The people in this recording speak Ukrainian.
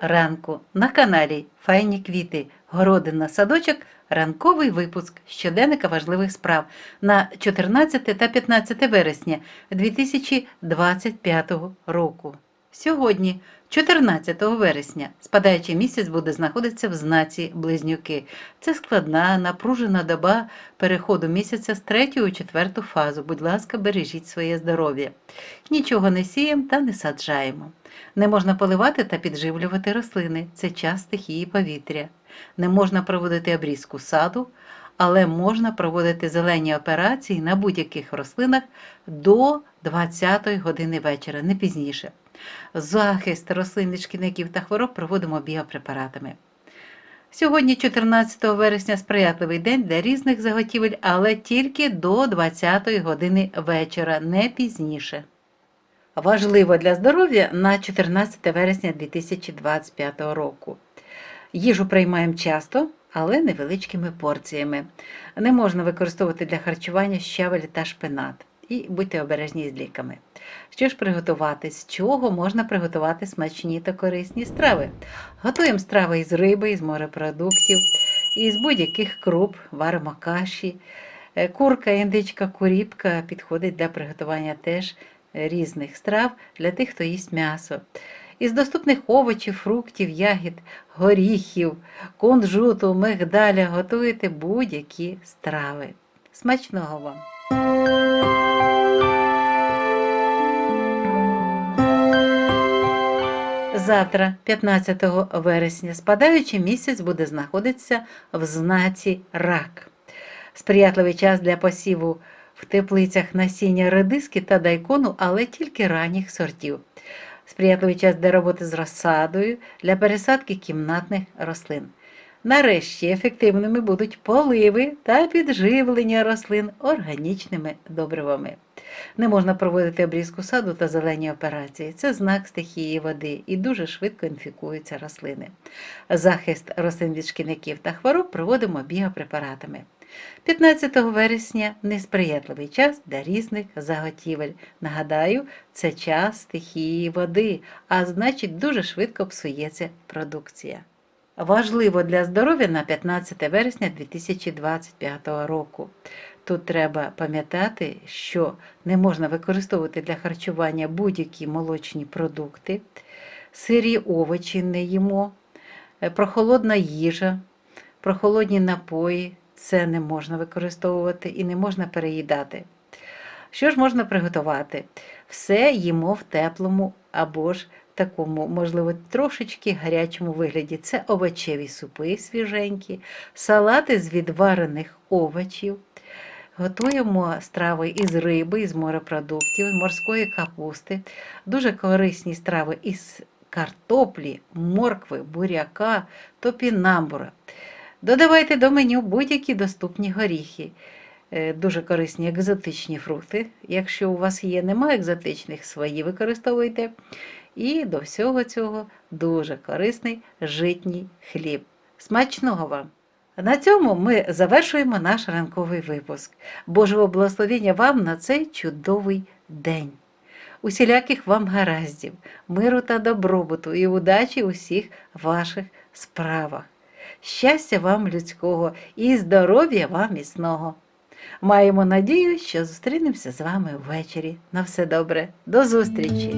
ранку на каналі Файні квіти, городина, садочок, ранковий випуск щоденника важливих справ на 14 та 15 вересня 2025 року. Сьогодні, 14 вересня, спадаючий місяць буде знаходитися в знаці Близнюки. Це складна, напружена доба переходу місяця з третю у четверту фазу. Будь ласка, бережіть своє здоров'я. Нічого не сіємо та не саджаємо. Не можна поливати та підживлювати рослини. Це час стихії повітря. Не можна проводити обрізку саду, але можна проводити зелені операції на будь-яких рослинах до 20-ї години вечора, не пізніше. Захист рослин від шкідників та хвороб проводимо біопрепаратами. Сьогодні, 14 вересня, сприятливий день для різних заготівель, але тільки до 20-ї години вечора, не пізніше. Важливо для здоров'я на 14 вересня 2025 року. Їжу приймаємо часто, але невеличкими порціями. Не можна використовувати для харчування щавель та шпинат. І будьте обережні з ліками. Що ж приготувати? З чого можна приготувати смачні та корисні страви? Готуємо страви із риби, із морепродуктів, із будь-яких круп, варимо каші. Е, Курка, індичка, куріпка підходить для приготування теж різних страв для тих, хто їсть м'ясо. Із доступних овочів, фруктів, ягід, горіхів, кунжуту, мигдаля готуєте будь-які страви. Смачного вам! Завтра, 15 вересня, спадаючий місяць буде знаходитися в знаці рак. Сприятливий час для посіву в теплицях насіння редиски та дайкону, але тільки ранніх сортів. Сприятливий час для роботи з розсадою, для пересадки кімнатних рослин. Нарешті ефективними будуть поливи та підживлення рослин органічними добривами. Не можна проводити обрізку саду та зелені операції. Це знак стихії води і дуже швидко інфікуються рослини. Захист рослин від шкідників та хвороб проводимо біопрепаратами. 15 вересня несприятливий час для різних заготівель. Нагадаю, це час стихії води, а значить дуже швидко псується продукція. Важливо для здоров'я на 15 вересня 2025 року. Тут треба пам'ятати, що не можна використовувати для харчування будь-які молочні продукти, сирі овочі не їмо, е, прохолодна їжа, прохолодні напої це не можна використовувати і не можна переїдати. Що ж можна приготувати? Все їмо в теплому або ж такому, можливо, трошечки гарячому вигляді. Це овочеві супи свіженькі, салати з відварених овочів. Готуємо страви із риби, із морепродуктів, морської капусти, дуже корисні страви із картоплі, моркви, буряка, топінамбура. Додавайте до меню будь-які доступні горіхи. Е, Дуже корисні екзотичні фрукти. Якщо у вас є, немає екзотичних, свої використовуйте. І до всього цього дуже корисний житній хліб. Смачного вам! На цьому ми завершуємо наш ранковий випуск. Божого благословення вам на цей чудовий день. Усіляких вам гараздів, миру та добробуту і удачі у всіх ваших справах. Щастя вам людського і здоров'я вам міцного. Маємо надію, що зустрінемося з вами ввечері. На все добре, до зустрічі!